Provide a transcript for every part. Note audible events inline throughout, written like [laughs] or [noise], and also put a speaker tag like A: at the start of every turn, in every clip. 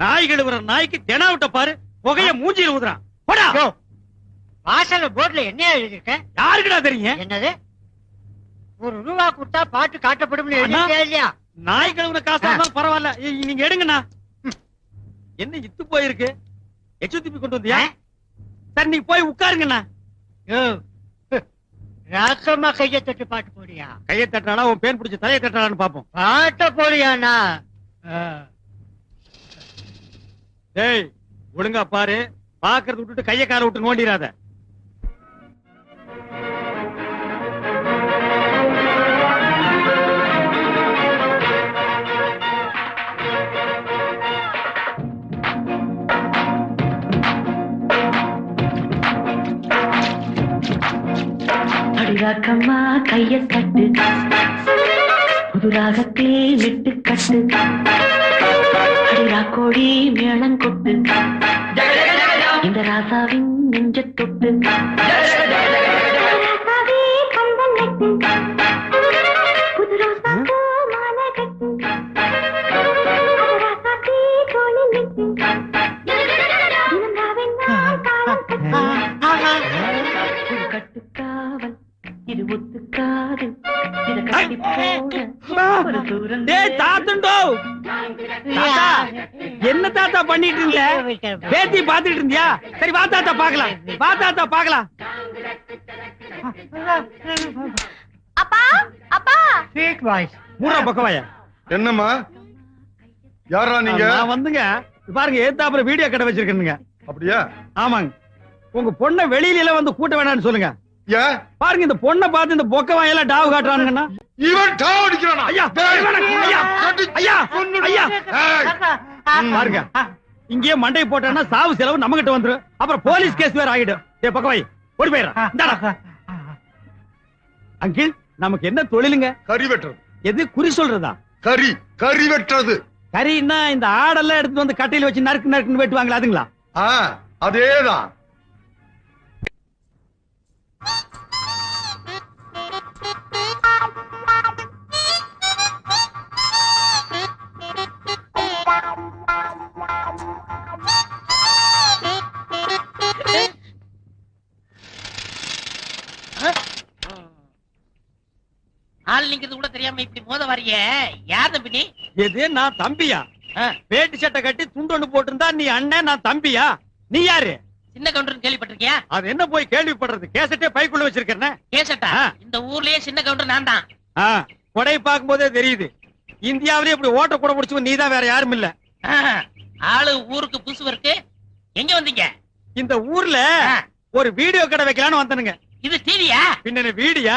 A: நாய் கழுவுற நாய்க்கு தெனா விட்ட பாரு புகைய மூஞ்சில ஊதுறான் போடா.
B: வாசல்ல போர்டுல என்ன எழுதிருக்க
A: யாருக்குடா தெரியும்
B: என்னது? ஒரு ரூபா கொடுத்தா பாட்டு காட்டப்படும் இல்லையா?
A: நாய் கழுவுற காசு இருந்தாலும் பரவாயில்ல. நீங்க எடுங்கண்ணா. என்ன இத்து போயிருக்கு? எச்சு திருப்பி கொண்டு வந்தியா? சரி நீங்க போய் உட்காருங்கண்ணா.
B: ராசமா கைய தட்டு பாட்டு போடியா
A: கையை தட்டினானா உன் பேன் பிடிச்சி தலையை தட்டினான்னு பாப்போம்.
B: பாட்ட போடியாண்ணா.
A: டேய் ஒழுங்கா பாரு. பாக்குறது விட்டுட்டு கைய கால விட்டு நோண்டிராத
C: அடிவாக்கம்மா கைய கட்டு. புது ராகத்தே விட்டு கட்டு. அடிரா கோழி மேளம் கொட்டு. இந்த ராசாவின் நெஞ்ச தொட்டு. கட்டுக்காவல் இது ஒத்துக்காது.
A: தாத்தண்டோ தாத்தா என்ன தாத்தா பண்ணிட்டு இருந்த? பேத்தி பாத்துட்டு இருந்தியா? சரி வா தாத்தா பாக்கலாம் வா தாத்தா பாக்கலாம்
C: அப்பா அப்பா.
A: மூணா பக்கவாயா?
D: என்னம்மா? யாரா நீங்க?
A: நான் வந்துங்க. பாருங்க ஏத்தாப்புல வீடியோ கடை வச்சிருக்கேனுங்க.
D: அப்படியா?
A: ஆமாங்க. உங்க பொண்ணை வெளியில எல்லாம் வந்து கூட்ட வேணாம்னு சொல்லுங்க. பாருங்க இந்த பொண்ணை பார்த்து இந்த பொக்க வாயெல்லாம் டாவு காட்டுறானுங்கன்னா.
D: இவன் டாவ் அடிக்கிறானா?
A: ஐயா
D: டேய்,
A: ஐயா ஐயா பாருங்க. இங்கேயே மண்டை போட்டான்னா சாவு செலவு நம்ம கிட்ட வந்துரும் அப்புறம் போலீஸ் கேஸ் வேற ஆகிடும் ஏ பக்கவாய் ஓடி போயிடுறா. அங்கிள் நமக்கு என்ன தொழிலுங்க?
D: கறி வெட்டுறது.
A: எது குறி சொல்றதா?
D: கறி கறி வெட்டுறது.
A: கறின்னா இந்த ஆடெல்லாம் எடுத்து வந்து கட்டையில வச்சு நறுக்கு நறுக்குன்னு வெட்டுவாங்களா அதுங்களா?
D: ஆ அதேதான்.
E: ஆள் நிக்கிறது கூட தெரியாம இப்படி மோத வரிய யார் தம்பி நீ
A: எது? நான் தம்பியா. வேட்டி சட்டை கட்டி துண்டு ஒண்ணு போட்டிருந்தா நீ அண்ணன் நான் தம்பியா? நீ யாரு?
E: சின்ன கவுண்டர் கேள்விப்பட்டிருக்கியா?
A: அது என்ன போய் கேள்விப்படுறது? கேசட்டே பைக்குள்ள வச்சிருக்கேன்
E: கேசட்டா. இந்த ஊர்லயே சின்ன கவுண்டர் நான் தான்.
A: கொடை பார்க்கும் போதே தெரியுது. இந்தியாவிலே இப்படி ஓட்ட கூட முடிச்சு நீ தான் வேற யாரும் இல்ல.
E: ஆளு ஊருக்கு புதுசு இருக்கு எங்க வந்தீங்க?
A: இந்த ஊர்ல. ஒரு வீடியோ கடை வைக்கலாம்னு வந்தனுங்க.
E: இது டிவியா
A: பின்ன வீடியா?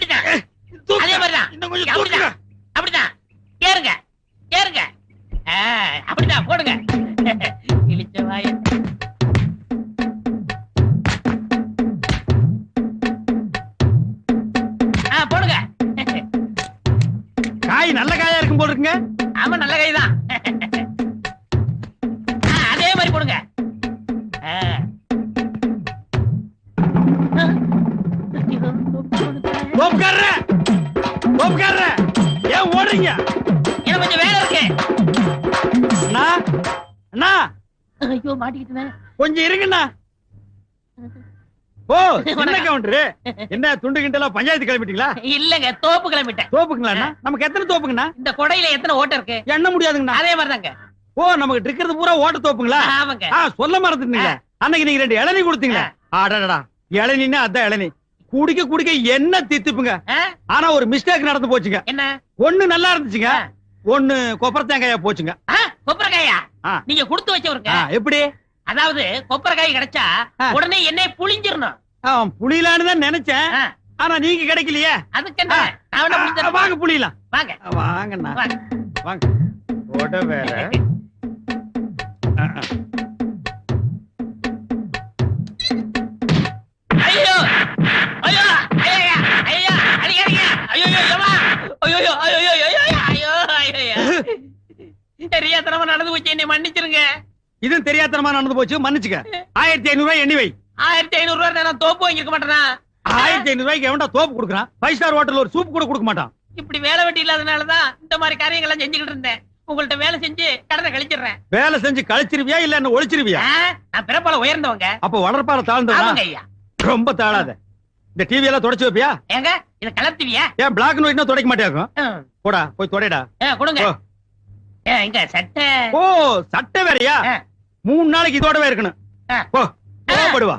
E: அப்படிதான்.
A: தூக்குங்க.
E: அதே மாதிரிதான்.
A: இன்னும் கொஞ்சம்
E: அப்படிதான். அப்படிதான். ஏறுங்க. ஏறுங்க. அப்படிதான். போடுங்க. இழிச்ச வாய. போடுங்க.
A: காய் நல்ல காயா இருக்கும் போல இருக்குங்க.
E: கொஞ்சம்
A: இருங்கண்ணா. ஓ சின்ன கவுண்டரு என்ன துண்டு பஞ்சாயத்து கிளம்பிட்டீங்களா?
E: இல்லங்க தோப்பு கிளம்பிட்டேன்.
A: தோப்புங்களா அண்ணா நமக்கு எத்தனை தோப்புங்கண்ணா?
E: இந்த கொடையில எத்தனை ஓட்டை இருக்கு?
A: எண்ண முடியாதுங்கண்ணா.
E: அதே மாதிரிதாங்க.
A: ஓ நமக்கு இருக்கிறது பூரா ஓட்ட தோப்புங்களா?
E: ஆமாங்க.
A: ஆ சொல்ல மறந்துட்டீங்க அன்னைக்கு நீங்க ரெண்டு இளநீ கொடுத்தீங்க அடடா இளநீன்னா அதான் இளநீ. குடிக்க குடிக்க என்ன தித்துப்புங்க? ஆனா ஒரு மிஸ்டேக் நடந்து போச்சுங்க.
E: என்ன?
A: ஒண்ணு நல்லா இருந்துச்சுங்க. ஒண்ணு கொப்பரை தேங்காயா போச்சுங்க
E: கொப்பரைக்காயா. நீங்க கொடுத்து வச்சவருங்க.
A: எப்படி?
E: அதாவது கொப்பரைக்காய் கிடைச்சா. உடனே எண்ணெய் புளிஞ்சிரணும்
A: ஆ, புளியலான்னு தான் நினைச்சேன். ஆனா நீங்க கிடைக்கலையே.
E: அதுக்கு என்ன.
A: வாங்க புளியலாம்
E: வாங்க.
A: வாங்கண்ணா.
E: வாங்க.
A: வாங்க. கொடை வேற.
E: ஐயோ! ஐயோ! ஐயா ஐயா அடிக்காதீங்க! ஐயோ ஐயோ ஐயோ ஐயோ ஐயோ ஐயோ ஐயோ ஐயோ [laughs] தெரியாதனமா நடந்து போச்சு. என்னை மன்னிச்சிருங்க.
A: இதுவும் தெரியாதனமா நடந்து போச்சு மன்னிச்சுக்க. ஆயிரத்தி ஐநூறு ரூபாய் எண்ணி வை.
E: ஆயிரத்தி ஐநூறு ரூபாய் நான் தோப்பு வாங்கிருக்க மாட்டேனா?
A: ஆயிரத்தி ஐநூறு ரூபாய்க்கு எவன்டா தோப்பு கொடுக்குறான்? ஃபைவ் ஸ்டார் ஹோட்டல் ஒரு சூப் கூட கொடுக்க மாட்டான்.
E: இப்படி வேலை வெட்டி இல்லாதனாலதான் இந்த மாதிரி காரியங்கள்லாம் செஞ்சுக்கிட்டு இருந்தேன். உங்கள்ட்ட வேலை செஞ்சு கடனை கழிச்சிடுறேன்.
A: வேலை செஞ்சு கழிச்சிருவியா இல்ல என்ன ஒழிச்சிருவியா?
E: ஆ, நான் பிறப்பால உயர்ந்தவங்க.
A: அப்ப வளர்ப்பால
E: ஐயா.
A: ரொம்ப தாழாத. இந்த டிவி எல்லாம் தொடச்சு வைப்பியா?
E: ஏங்க இத கலத்துவியா
A: ஏன் பிளாக் ஒயிட்னா துடைக்க மாட்டேக்கும்
E: ம்.
A: போடா போய் தொடைடா.
E: கொடுங்க. இங்க சட்டை.
A: ஓ சட்டை வேறயா. மூணு நாளைக்கு இதோடவே இருக்கணும். கோபடுவா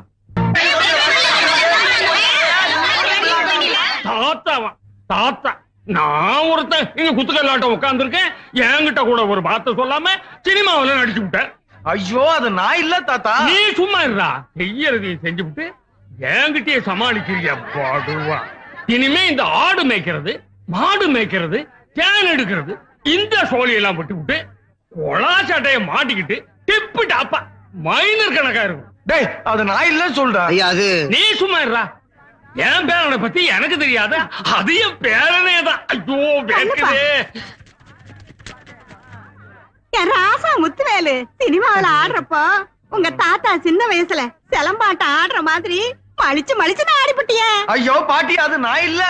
F: தாத்தாவா தாத்தா. நான் ஒருத்தன் இங்க குத்துக்கல்லாட்டம் உட்கார்ந்துருக்கேன் என்கிட்ட கூட ஒரு வார்த்தை சொல்லாம சினிமாவுல நடிச்சு விட்டேன்.
D: ஐயோ அது நான் இல்ல தாத்தா.
F: நீ சும்மா இருடா. செய்யறதையும் செஞ்சு விட்டு என்கிட்டயே சமாளிக்கிறிய பாடுவா. இனிமே இந்த ஆடு மேய்க்கிறது மாடு மேய்க்கிறது தேன் எடுக்கிறது இந்த சோழியெல்லாம் விட்டு விட்டு கொலா சட்டைய மாட்டிக்கிட்டு டிப்பு டாப்பா. மைனர் கணக்கா இருக்கும்.
D: டேய் அது நான் இல்ல சொல்றா
G: ஐயா அது
F: நீ சும்மா இருடா. என் பேரனை பத்தி எனக்கு தெரியாத? அது என் பேரனே தான். ஐயோ வேக்குதே
H: என் ராசா முத்துவேலு சினிமாவுல ஆடுறப்போ உங்க தாத்தா சின்ன வயசுல சிலம்பாட்டம் ஆடுற மாதிரி மலிச்சு மலிச்சு ஆடிப்பட்டிய.
D: ஐயோ பாட்டி அது நான் இல்ல.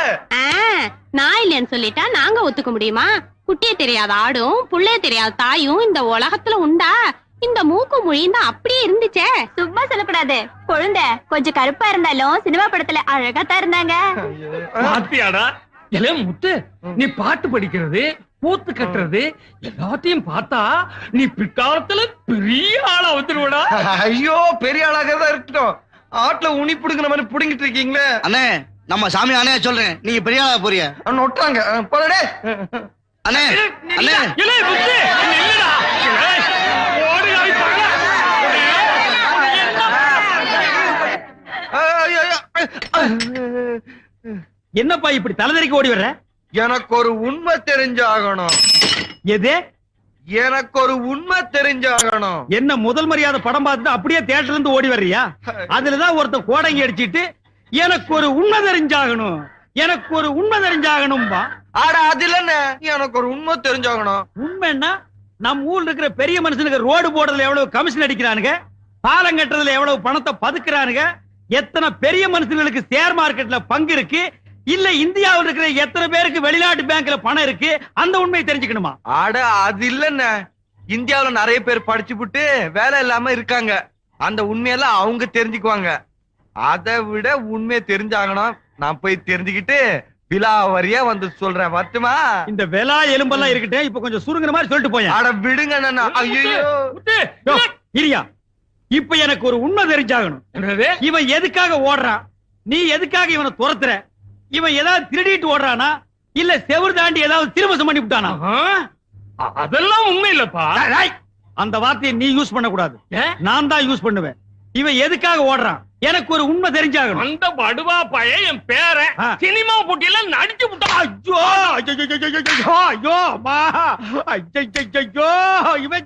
C: நான் இல்லைன்னு சொல்லிட்டா நாங்க ஒத்துக்க முடியுமா? குட்டிய தெரியாத ஆடும் புள்ளைய தெரியாத தாயும் இந்த உலகத்துல உண்டா? இந்த மூக்கு மொழியும் தான் அப்படியே இருந்துச்சே. சும்மா சொல்லக்கூடாது. குழந்தை கொஞ்சம் கருப்பா இருந்தாலும் சினிமா படத்துல அழகா தான் இருந்தாங்க.
F: பாத்தியாடா. இல்ல முத்து நீ பாட்டு படிக்கிறது கூத்து கட்டுறது எல்லாத்தையும் பார்த்தா நீ பிற்காலத்துல பெரிய ஆளா வந்துருவடா.
D: ஐயோ பெரிய ஆளாக தான் இருக்கட்டும். ஆட்டுல உனி புடுங்கிற மாதிரி புடுங்கிட்டு இருக்கீங்களே.
G: அண்ணே நம்ம சாமி அண்ணே சொல்றேன். நீங்க பெரிய ஆளா போறிய
D: நொட்டாங்க போடே
G: அண்ணே அண்ணே
F: இல்ல முத்து நில்லுடா ஏய், ஓடி ஆடி பாரு.
A: என்னப்பா இப்படி தலைதறிக்கு ஓடி வர்ற?
D: எனக்கு ஒரு உண்மை தெரிஞ்சாகணும்.
A: எது?
D: எனக்கு ஒரு உண்மை தெரிஞ்சாகணும்.
A: என்ன முதல் மரியாதை படம் பார்த்துட்டு அப்படியே தியேட்டர்ல இருந்து ஓடி வர்றியா? அதுலதான் ஒருத்தன் கோடங்கி அடிச்சிட்டு எனக்கு ஒரு உண்மை தெரிஞ்சாகணும். எனக்கு ஒரு உண்மை தெரிஞ்சாகணும்பா.
D: ஆட அது இல்லன்னு எனக்கு ஒரு உண்மை தெரிஞ்சாகணும்.
A: உண்மைன்னா நம்ம ஊர்ல இருக்கிற பெரிய மனுஷனுக்கு ரோடு போடுறதுல எவ்வளவு கமிஷன் அடிக்கிறானுங்க பாலம் கட்டுறதுல எவ்வளவு பணத்தை பதுக்குறானுங்க எத்தனை பெரிய மனுஷங்களுக்கு ஷேர் மார்க்கெட்ல பங்கு இருக்கு? இல்ல இந்தியாவில் இருக்கிற எத்தனை பேருக்கு வெளிநாட்டு பேங்க்ல பணம் இருக்கு? அந்த உண்மையை தெரிஞ்சுக்கணுமா?
D: ஆட அது இல்லன்னு இந்தியாவுல நிறைய பேர் படிச்சு புட்டு வேலை இல்லாம இருக்காங்க. அந்த உண்மையெல்லாம் அவங்க தெரிஞ்சுக்குவாங்க. அதை விட உண்மையை தெரிஞ்சாகணும் நான் போய் தெரிஞ்சுக்கிட்டு விலாவரியா வந்து சொல்றேன். வரட்டுமா
A: இந்த வெலா எலும்பெல்லாம் இருக்கட்டும் இப்ப கொஞ்சம் சுருங்குற மாதிரி சொல்லிட்டு போயேன்.
D: ஆட விடுங்க ஐயோ
A: இரியா. இப்ப எனக்கு ஒரு உண்மை தெரிஞ்சாகணும் இவன் எதுக்காக ஓடுறான் நீ எதுக்காக இவனை துரத்துற இவன் ஏதாவது திருடிட்டு ஓடுறானா இல்ல செவுரு தாண்டி ஏதாவது திருமசம் பண்ணி விட்டானா
F: அதெல்லாம் உண்மை இல்லப்பா
A: அந்த வார்த்தையை நீ யூஸ் பண்ண கூடாது? நான் தான் யூஸ் பண்ணுவேன் இவன் எதுக்காக ஓடுறான் எனக்கு ஒரு உண்மை தெரிஞ்சாகணும்
F: அந்த படுவா பையன் என் பேரன்
A: ஆ.
F: சினிமா போட்டியில நடிச்சு விட்டான்
A: ஐயோ ஐயோ, ஐயோ, ஐயோ,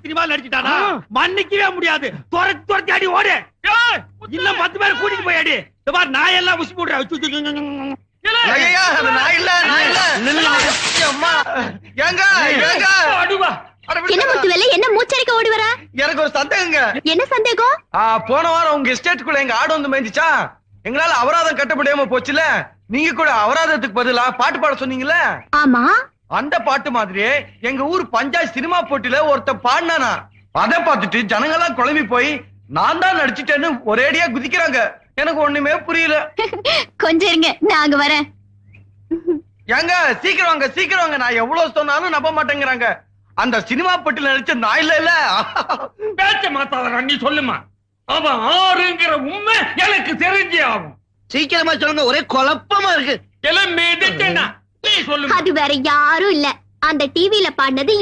A: சினிமா நடிச்சிட்டானா? மன்னிக்கவே முடியாது. துரத்தி துரத்தி அடி ஓடு.
F: ஏய்,
A: இன்னும் பத்து பேர் கூட்டிட்டு போய் அடி. இந்த மாதிரி நான் எல்லாம் உசி போடுறேன்
C: என்ன மூச்சரிக்க ஓடி வர?
D: எனக்கு ஒரு சந்தேகங்க.
C: என்ன சந்தேகம்?
D: ஆ, போன வாரம் உங்க எஸ்டேட்டுக்குள்ள எங்க ஆடு வந்து மேய்ஞ்சிச்சா? எங்களால அபராதம் கட்ட முடியாம போச்சுல. நீங்க கூட அபராதத்துக்கு பதிலா பாட்டு பாட சொன்னீங்கல்ல?
C: ஆமா.
D: அந்த பாட்டு மாதிரியே எங்க ஊர் பஞ்சாயத்து சினிமா போட்டியில ஒருத்தன் பாடினானா? அதை பார்த்துட்டு ஜனங்கெல்லாம் குழம்பி போய் நான் தான் நடிச்சிட்டேன்னு ஒரேடியா குதிக்கிறாங்க. எனக்கு ஒண்ணுமே புரியல. [laughs]
C: கொஞ்சம் இருங்க நான் அங்க வரேன்.
D: ஏங்க சீக்கிரம் வாங்க சீக்கிரம் வாங்க. நான் எவ்வளவு சொன்னாலும் நம்ப மாட்டேங்கிறாங்க. அந்த சினிமா போட்டியில நடிச்ச நான் இல்ல இல்ல. [laughs]
F: பேச்ச மாத்தாத நீ சொல்லுமா. அவன் ஆறுங்கிற உண்மை எனக்கு தெரிஞ்சே ஆகும்.
G: சீக்கிரமா சொல்லுங்க ஒரே குழப்பமா இருக்கு.
F: எல்லாம் மிதிச்சேனா நீ சொல்லுமா
C: அது வேற யாரும் இல்ல. அந்த டிவில பாடினது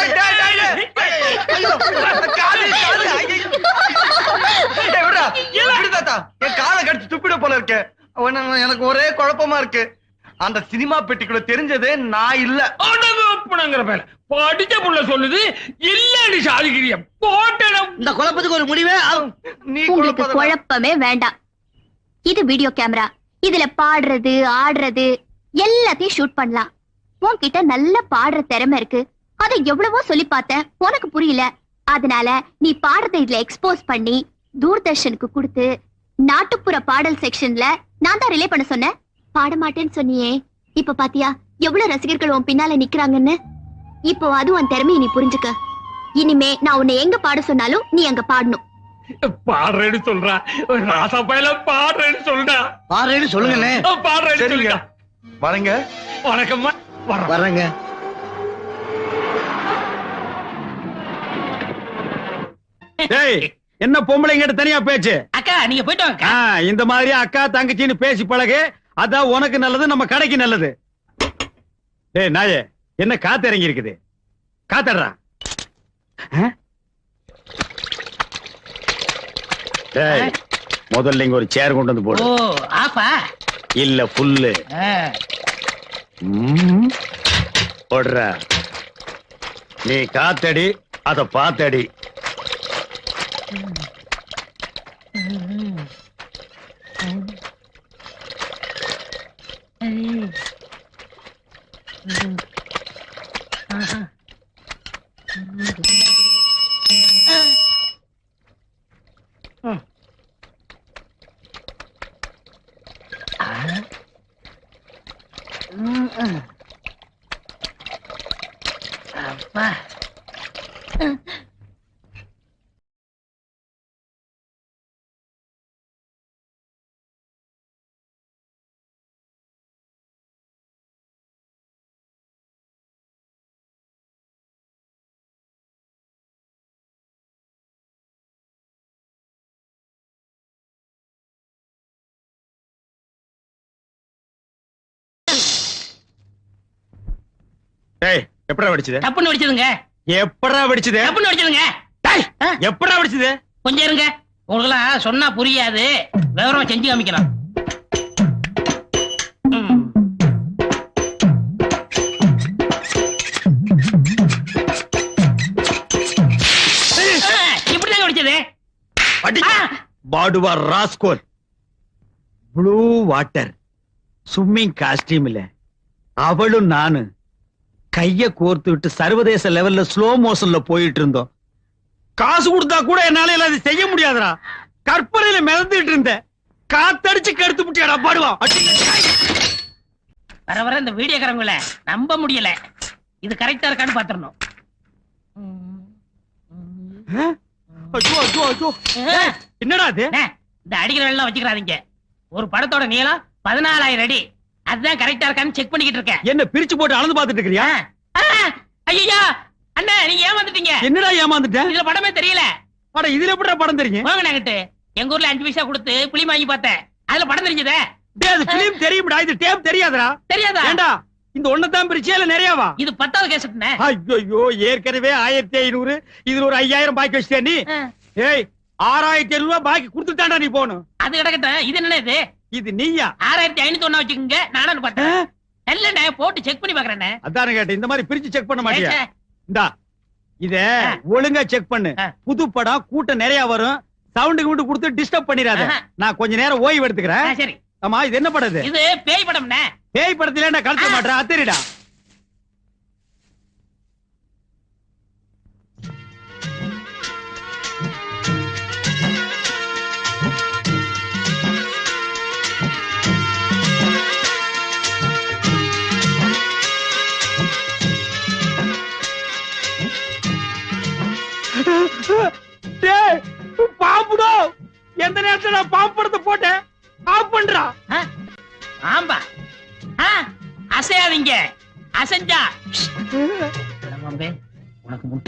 D: டேய், டேய். ஐயோ, எனக்கு ஒரே குழப்பமா இருக்கு. அந்த சினிமா பெட்டிக்குள்ள தெரிஞ்சதே நான் இல்ல.
F: பேர படிச்ச புள்ள சொல்லுது இல்லன்னு சாதிக்கிறிய போட்டேன
G: இந்த குழப்பத்துக்கு ஒரு முடிவே ஆகும்.
D: நீ.
C: குழப்பமே வேண்டாம். இது வீடியோ கேமரா. இதுல பாடுறது ஆடுறது எல்லாத்தையும் ஷூட் பண்ணலாம். உன்கிட்ட நல்ல பாடுற திறமை இருக்கு. அதை எவ்வளவோ சொல்லி பார்த்தேன். உனக்கு புரியல. அதனால நீ பாடுறதை இதுல எக்ஸ்போஸ் பண்ணி தூர்தர்ஷனுக்கு கொடுத்து நாட்டுப்புற பாடல் செக்ஷன்ல நான் தான் ரிலே பண்ண சொன்னேன். பாட மாட்டேன்னு சொன்னியே. இப்ப பாத்தியா? எவ்வளவு ரசிகர்கள் உன் பின்னால நிக்கிறாங்கன்னு? இப்போ அது உன் திறமையை நீ புரிஞ்சுக்க. இனிமே நான் உன்னை எங்க பாட சொன்னாலும் நீ அங்க பாடணும்.
F: பாடுறேன்னு சொல்றா. ராசா பையல பாடுறேன்னு சொல்றா.
G: பாருன்னு சொல்லுங்கண்ணே.
F: பாடுறேன்னு சொல்லுங்க.
D: வரேங்க.
F: வணக்கம்மா. வர
G: வர்றேங்க.
A: டேய் என்ன பொம்பளைங்கிட்ட தனியா பேச்சு?
E: அக்கா நீங்க போயிட்டு
A: இந்த மாதிரி அக்கா தங்கச்சின்னு பேசி பழகு. அதான் உனக்கு நல்லது நம்ம கடைக்கு நல்லது. டேய் நாயே என்ன காத்து இறங்கி இருக்குது காத்தடுறா ஆ? டேய் முதல்ல இங்க ஒரு சேர் கொண்டு வந்து
E: ஓ
A: போடு
E: ஆப்பா.
A: இல்ல புல்லு. போடுறா. நீ காத்தடி அத பாத்தடி. டேய் எப்படா வெடிச்சது?
E: தப்புன்னு வடிச்சதுங்க.
A: எப்படா வெடிச்சது?
E: தப்புன்னு வடிச்சதுங்க.
A: டேய்? எப்படா வெடிச்சது?
E: கொஞ்சம் இருங்க. உங்களுக்கெல்லாம் சொன்னா புரியாது. விவரமா செஞ்சு காமிக்கலாம்.
A: பாடுவா rascal. Blue water. Swimming costume இல்ல. அவளும் நானு. கைய கோர்த்து விட்டு சர்வதேச லெவல்ல ஸ்லோ மோஷன்ல போயிட்டு இருந்தோம் காசு கொடுத்தா கூட என்னால இது செய்ய முடியாதுடா. கற்பனையில மிதந்துட்டு இருந்தேன். காத்தடிச்சு கெடுத்து முட்டியாடா பாடுவா.
E: வர வர இந்த வீடியோக்காரங்கள நம்ப முடியல. இது கரெக்டா இருக்கான்னு பாத்துறணும்
A: ஐயோ ஐயோ ஐயோ ஏய், என்னடா இது?
E: இந்த அடிக்கிற எல்லாம் வச்சுக்கிறாதீங்க. ஒரு படத்தோட நீளம் பதினாலாயிரம் அடி. அதுதான் கரெக்டா இருக்கான்னு செக் பண்ணிக்கிட்டு இருக்கேன்.
A: என்ன பிரிச்சு போட்டு அளந்து பாத்துட்டு இருக்கிறியா?
E: ஐயா அண்ணா நீங்க ஏமாந்துட்டீங்க.
A: என்னடா ஏமாந்துட்டேன்
E: இதுல படமே தெரியல.
A: அட இதுல எப்படா படம் தெரியும்?
E: வாங்க நாங்கிட்டு எங்க ஊர்ல அஞ்சு பைசா கொடுத்து புளி வாங்கி பார்த்தேன். அதுல படம் தெரிஞ்சதே.
A: அது பிலிம் தெரியும்டா. இது டேப் தெரியாதுடா.
E: தெரியாதா?
A: ஏண்டா இந்த ஒண்ணதான் பிரிச்சியா இல்ல நிறையவா
E: இது பத்தாவது கேசட்னே
A: ஐயோ ஏற்கனவே ஆயிரத்தி ஐநூறு இதுல ஒரு ஐயாயிரம் பாக்கி வச்சிட்டியா நீ. ஏய் ஆறாயிரத்தி ஐநூறு ரூபாய் பாக்கி கொடுத்துட்டாண்டா நீ போகணும்
E: அது கிடக்கட்டும். இது என்ன இது?
A: இது நீயா?
E: ஆறாயிரத்தி ஐநூத்தி ஒண்ணா வச்சுக்கோங்க. நானும் பார்த்தேன். இல்லண்ணே போட்டு செக் பண்ணி பாக்குறேண்ணே
A: அதானே கேட்டேன். இந்த மாதிரி பிரிச்சு செக் பண்ண மாட்டியா. இந்தா இத. ஒழுங்கா செக் பண்ணு. புது படம் கூட்டம் நிறைய வரும். சவுண்டு கிவுண்டு கொடுத்து டிஸ்டர்ப் பண்ணிடாத. நான் கொஞ்ச நேரம் ஓய்வு எடுத்துக்கிறேன்.
E: சரி.
A: ஆமா இது என்ன படம் இது?
E: பேய் படம்ண்ணே.
A: பேய் படத்துல நான் கழுத்த. மாட்டேன் அத்தரிடா.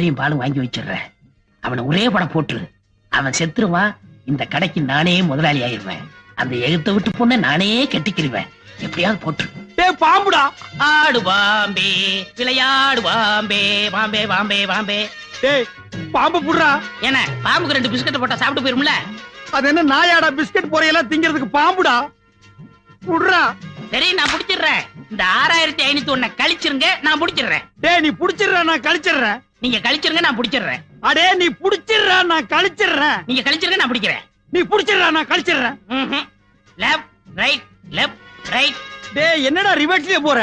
E: முட்டையும் பாலும் வாங்கி வச்சிடுறேன். அவனை ஒரே படம் போட்டுரு. அவன் செத்துருவான். இந்த கடைக்கு நானே முதலாளி ஆயிருவேன் அந்த எகுத்த விட்டு பொண்ணை நானே கட்டிக்கிருவேன். எப்படியாவது போட்டுரு.
A: பாம்புடா.
E: ஆடு பாம்பே விளையாடு பாம்பே பாம்பே பாம்பே பாம்பே.
A: டேய் பாம்பு புடுறா.
E: என்ன பாம்புக்கு ரெண்டு பிஸ்கட் போட்டா சாப்பிட்டு போயிரும்ல?
A: அது என்ன நாயாடா பிஸ்கட் பொரியெல்லாம் திங்கிறதுக்கு பாம்புடா? புடுறா.
E: சரி நான் புடிச்சிடுறேன். இந்த ஆறாயிரத்தி ஐநூத்தி ஒண்ண கழிச்சிருங்க நான் புடிச்சிடுறேன்.
A: டேய் நீ புடிச்சிடுறா நான் கழிச்சிடுறேன்.
E: நீங்க கழிச்சிருங்க நான் புடிச்சிடுறேன்.
A: அடே நீ புடிச்சிடுறா நான் கழிச்சிடுறேன்.
E: நீங்க கழிச்சிருங்க நான் பிடிக்கிறேன்.
A: நீ புடிச்சிடுறா நான் கழிச்சிடுறேன்.
E: லெஃப்ட் ரைட் லெஃப்ட் ரைட்
A: டேய் என்னடா ரிவர்ஸ்லயே போற?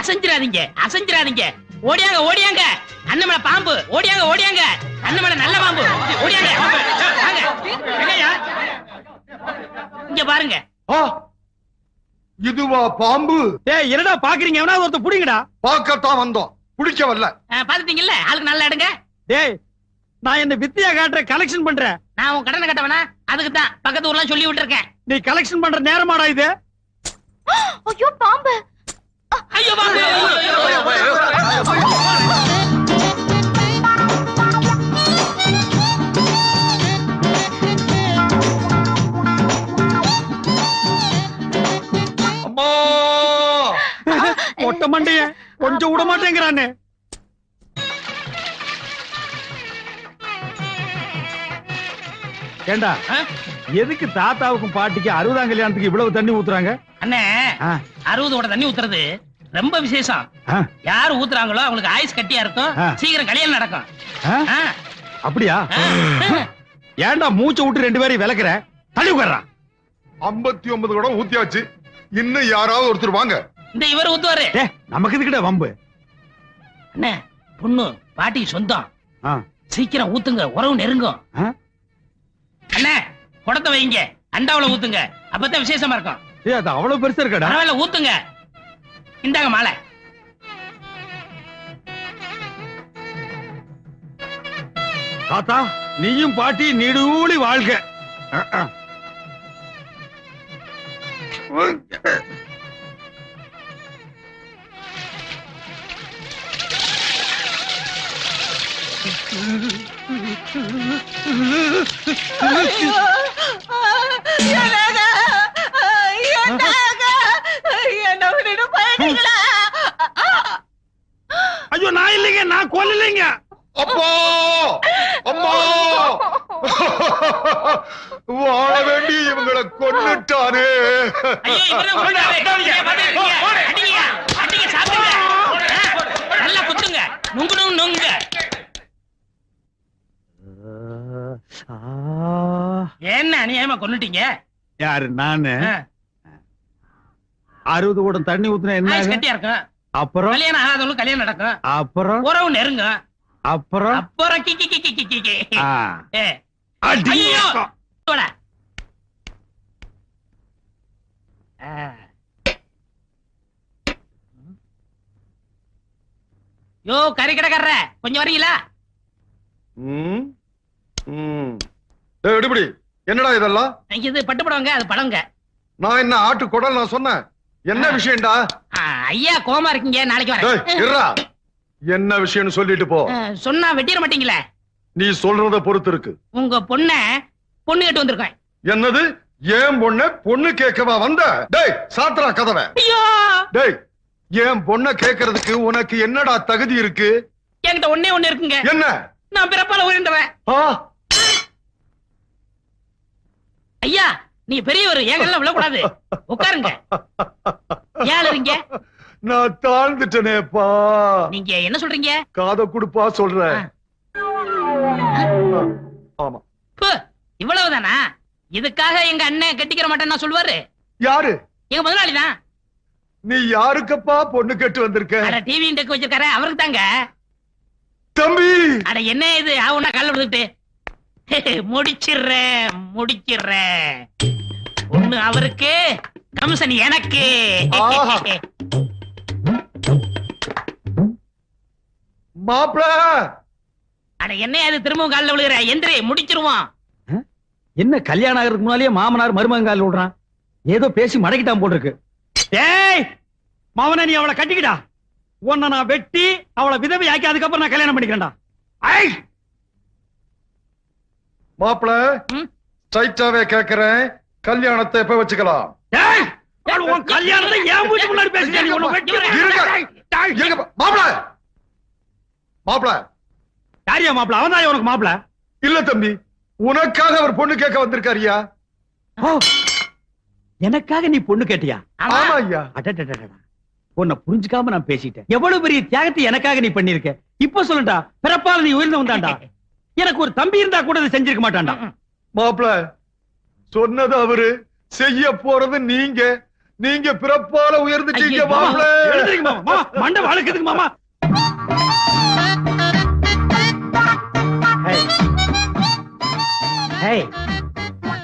E: அசைஞ்சிராதீங்க அசைஞ்சிராதீங்க ஓடியாங்க ஓடியாங்க. அண்ணமலை பாம்பு. ஓடியாங்க ஓடியாங்க. அண்ணமலை நல்ல பாம்பு. ஓடியாங்க? இங்க பாருங்க.
I: ஆ இதுவா பாம்பு?
A: டேய் என்னடா பாக்குறீங்க? எவனாவது ஒருத்தர் புடிங்கடா.
I: பார்க்கத்தான் வந்தோம். பிடிக்க வரல.
E: பாத்துட்டீங்கல்ல ஆளுக்கு நல்லா எடுங்க.
A: டேய் நான் என்ன வித்தியா காட்டுற கலெக்ஷன் பண்றேன்.
E: நான் உன் கடனை கட்டவனா? அதுக்கு தான் பக்கத்து ஊர்லாம் சொல்லி விட்டுருக்கேன்.
A: நீ கலெக்ஷன் பண்ற நேரமாடா இது.
C: ஐயோ பாம்பு.
E: ஐயோ பாம்பு.
A: மண்டைய. கொஞ்சம் விட மாட்டேங்கிறானே. ஏண்டா? எதுக்கு தாத்தாவுக்கும் பாட்டிக்கு அறுபதாம் கல்யாணத்துக்கு இவ்வளவு தண்ணி ஊத்துறாங்க?
E: அண்ணே அறுபது ஓட தண்ணி ஊத்துறது ரொம்ப விசேஷம். யார் ஊத்துறாங்களோ அவங்களுக்கு ஆயுஸ் கட்டியா இருக்கும். சீக்கிரம் கல்யாணம் நடக்கும்.
A: அப்படியா?
E: ஆ.
A: ஏன்டா மூச்சை விட்டு ரெண்டு பேரையும் விளக்குற தள்ளி உட்கார்றான்
I: ஐம்பத்தி ஒன்பது கூட ஊத்தியாச்சு. இன்னும் யாராவது ஒருத்தர் வாங்க.
E: இந்த இவர் ஊத்துவாரு.
A: நமக்கு இதுக்கிட்ட வம்பு?
E: அண்ணே பொண்ணு பாட்டி சொந்தம். சீக்கிரம் ஊத்துங்க உறவு நெருங்கும்? அண்ணே குடத்தை வைங்க அண்டாவுல ஊத்துங்க. அப்பதான் விசேஷமா இருக்கும்.
A: அது அவ்வளவு பெருசா இருக்கடா?
E: பரவாயில்ல ஊத்துங்க. இந்தாங்க மாலை.
A: தாத்தா நீயும் பாட்டி நீடூழி வாழ்க. ஐயோ நான் இல்லைங்க நான் கொல்லலைங்க
I: அப்பா! அம்மா வாழ வேண்டி இவங்களை
E: நல்லா குத்துங்க. நுங்கு நுங்க என்ன அநியாயமா கொன்னுட்டீங்க?
A: யாரு நானு? அறுபது கூடம் தண்ணி ஊத்துனா என்ன?
E: கட்டியா இருக்கும்?
A: அப்புறம்?
E: கல்யாணம் ஆகாதவங்களுக்கு கல்யாணம் நடக்கும்.
A: அப்புறம்?
E: உறவு நெருங்கும்.
A: அப்புறம்?
E: அப்புறம் கி கி கி கி கி கி.
A: ஆ.
E: ஏ,
A: அடி.
E: ஐயோ. போடா. ஆ. யோ கறி கடைக்காரர கொஞ்சம் வரீங்களா?
I: ம், எடுபடி. என்னடா இதெல்லாம்?
E: இது பட்டு படவங்க அது படங்க
I: நான் என்ன ஆட்டு குடல் நான் சொன்னேன். என்ன விஷயம்டா?
E: ஐயா கோமா இருக்கீங்க நாளைக்கு
I: டேய்,
E: வரேன்
I: இருடா. என்ன விஷயம்னு சொல்லிட்டு போ.
E: சொன்னா வெட்டிட மாட்டீங்களே?
I: நீ சொல்றத பொறுத்து இருக்கு.
E: உங்க பொண்ண பொண்ணு கேட்டு வந்திருக்கேன்.
I: என்னது? ஏன் பொண்ண பொண்ணு கேட்கவா வந்த? டேய் சாத்ரா கதவை.
E: ஐயோ!
I: டேய் ஏன் பொண்ண கேக்குறதுக்கு உனக்கு என்னடா தகுதி இருக்கு?
E: என்கிட்ட ஒண்ணே ஒண்ணு இருக்குங்க.
I: என்ன?
E: நான் பிறப்பால உயர்ந்தவன்
I: ஆ
E: நீ பெரியவர் ஏங்கல்ல விழக்கூடாது. உட்காருங்க. ஏன் இருங்க
I: நான் தாழ்ந்துட்டேனேப்பா.
E: நீங்க என்ன சொல்றீங்க?
I: காத குடுப்பா சொல்றேன். ஆமா.
E: இவ்வளவுதானா? இதுக்காக எங்க அண்ணன் கட்டிக்கிற மாட்டேன்னு சொல்லுவாரு.
I: யாரு?
E: எங்க முதலாளி தான்.
I: நீ யாருக்கப்பா பொண்ணு கேட்டு வந்திருக்க?
E: டிவி டெக் வச்சிருக்காரு அவருக்கு தாங்க
I: தம்பி!
E: அட என்ன இது? ஆவுனா கால விழுந்துட்டு [laughs] முடிச்சிடுறேன் முடிச்சிடுறேன். ஒண்ணு அவருக்கு கமிஷன் எனக்கு.
I: மாப்பிள.
E: அட என்ன அது திரும்பவும் காலில் விழுகிற? எந்திரி முடிச்சிருவான்.
A: என்ன கல்யாணம் ஆகிறதுக்கு முன்னாலேயே மாமனார் மருமங்கால் விடுறான்? ஏதோ பேசி மடக்கிட்டான் போல் இருக்கு ஏய் மாமன நீ அவளை கட்டிக்கிடா. உன்னை நான் வெட்டி அவளை விதவை ஆக்கி அதுக்கப்புறம் நான் கல்யாணம் பண்ணிக்கிறேன்டா. ஐ
I: மாப்பிள? ஸ்ட்ரைட்டாவே கேக்குறேன். கல்யாணத்தை எப்ப வச்சுக்கலாம்?
A: கல்யாணத்தை என் வீட்டு முன்னாடி.
I: இருங்க, மாப்பிள. மாப்பிள.
A: யாரியா மாப்பிள? அவன் தான் உனக்கு மாப்பிள?
I: இல்ல தம்பி உனக்காக அவர் பொண்ணு கேட்க வந்திருக்காருயா
A: எனக்காக நீ பொண்ணு கேட்டியா?
E: ஆமா
I: ஐயா.
A: உன்னை புரிஞ்சுக்காம நான் பேசிட்டேன். எவ்வளவு பெரிய தியாகத்தை எனக்காக நீ பண்ணிருக்க இப்ப சொல்லுடா பிறப்பால நீ உயர்ந்து வந்தாண்டா? எனக்கு ஒரு தம்பி இருந்தா கூட செஞ்சிருக்க மாட்டான்டா
I: மாப்பிள சொன்னது அவரு செய்ய போறது நீங்க நீங்க பிறப்பால உயர்ந்துட்டீங்க மாப்பிள
A: மாமா. மாமா, மண்டை வழுக்குதுங்க மாமா ஹேய். ஹேய்.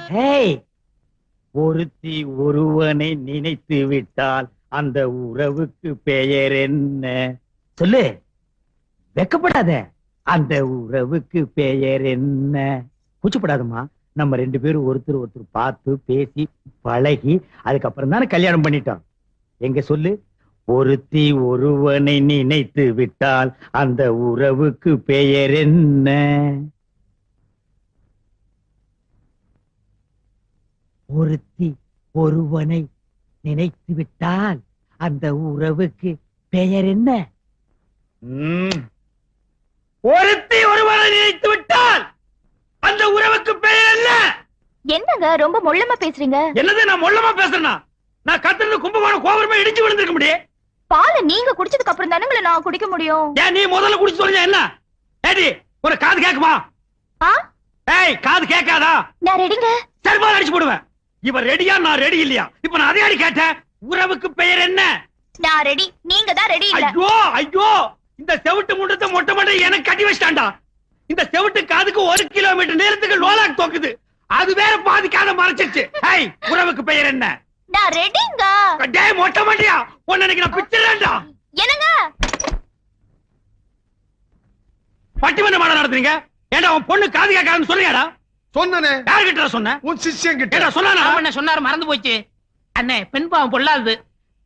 A: ஹேய். ஒருத்தி ஒருவனை நினைத்து விட்டால் அந்த உறவுக்கு பெயர் என்ன சொல்லு வெக்கப்படாத அந்த உறவுக்கு பெயர் என்ன? கூச்சப்படாதம்மா. நம்ம ரெண்டு பேரும் ஒருத்தர் ஒருத்தர் பார்த்து பேசி பழகி அதுக்கப்புறம் தானே கல்யாணம் பண்ணிட்டோம். எங்க சொல்லு? ஒருத்தி ஒருவனை நினைத்து விட்டால் அந்த உறவுக்கு பெயர் என்ன? ஒருத்தி ஒருவனை நினைத்து விட்டால் அந்த உறவுக்கு பெயர் என்ன? ஒருத்தி ஒருவனை நினைத்து விட்டால் அந்த உறவுக்கு பெயர் என்ன?
C: என்னங்க ரொம்ப மொள்ளமா பேசுறீங்க?
A: என்னது நான் மொள்ளமா பேசுறேனா? நான் கத்துறது கும்பகோணம் கோபுரமா இடிச்சு விழுந்திருக்க முடியும்
C: பாலை நீங்க குடிச்சதுக்கு அப்புறம் தானங்களே நான் குடிக்க முடியும்?
A: ஏன் நீ முதல்ல குடிச்சு சொல்லுங்க என்ன? ஏடி உனக்கு காது கேக்குமா?
C: ஆ?
A: ஏய் காது கேட்காதா?
C: நான் ரெடிங்க.
A: செருப்பால் அடிச்சு போடுவேன். இவன் ரெடியா நான் ரெடி இல்லையா? இப்ப நான் அதே அடி கேட்டேன். உறவுக்கு பெயர் என்ன?
C: நான் ரெடி. நீங்க தான் ரெடி
A: ஐயோ ஐயோ! இந்த செவிட்டு முண்டத்தை மொட்டை மொட்டை எனக்கு கட்டி வச்சிட்டான்டா. இந்த செவிட்டு காதுக்கு ஒரு கிலோமீட்டர் நேரத்துக்கு லோலாக் தோக்குது. அது வேற பாதி காதை மறைச்சிருச்சு. ஏய் உறவுக்கு பெயர் என்ன?
C: நான் ரெடிங்க.
A: டேய் மொட்டை மண்டையா உன்னை இன்னைக்கு நான் பிச்சிடறேன்டா.
C: என்னங்க?
A: பட்டிமன்ற மாட நடத்துறீங்க? ஏன்டா உன் பொண்ணு காது கேட்காதுன்னு சொன்னியாடா
I: சொன்னனே.
A: யார்கிட்ட சொன்ன?
I: உன் சிஷ்யன் கிட்ட
A: சொன்னானா?
E: என்ன சொன்னாரு மறந்து போச்சு. அண்ணே பெண் பாவம் பொல்லாது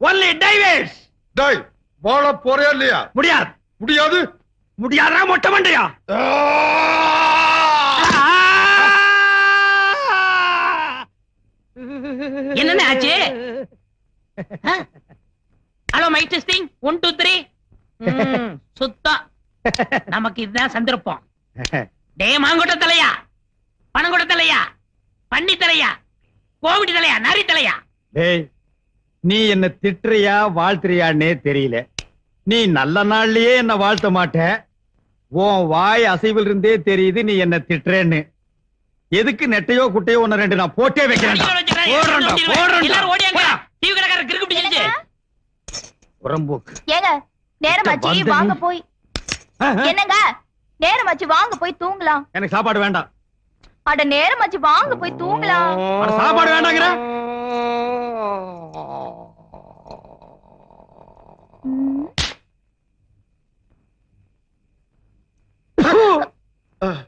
A: only டைவேஸ்
I: டேய் வாழ போறியா இல்லையா?
A: முடியாது.
I: முடியாது?
A: முடியாதா மொட்டை மண்டையா?
E: என்னண்ணே ஆச்சு? Hello mike testing one two three சுத்தம். நமக்கு இதுதான் சந்தர்ப்பம். டே மாங்கொட்ட தலையா? பணங்கொட்ட தலையா? பன்னி தலையா? கோவிட் தலையா? நரி தலையா?
A: டேய் நீ என்ன திட்டுறியா வாழ்த்துறியான்னே தெரியல. நீ நல்ல நாள்லயே என்ன வாழ்த்த மாட்ட. உன் வாய் அசைவில் இருந்தே தெரியுது நீ என்ன திட்டுறேன்னு. எதுக்கு நெட்டையோ குட்டையோ ஒன்னு ரெண்டு நான் போட்டே
E: பிடிச்சிருச்சு.
A: புறம்போக்கு
C: ஏங்க நேரமாச்சு வாங்க போய். என்னங்க? நேரமாச்சு வாங்க போய் தூங்கலாம்.
A: எனக்கு சாப்பாடு வேண்டாம்.
C: அட நேரமாச்சு வாங்க போய் தூங்கலாம்.
A: அட, சாப்பாடு வேண்டாங்கிற?
C: Uh...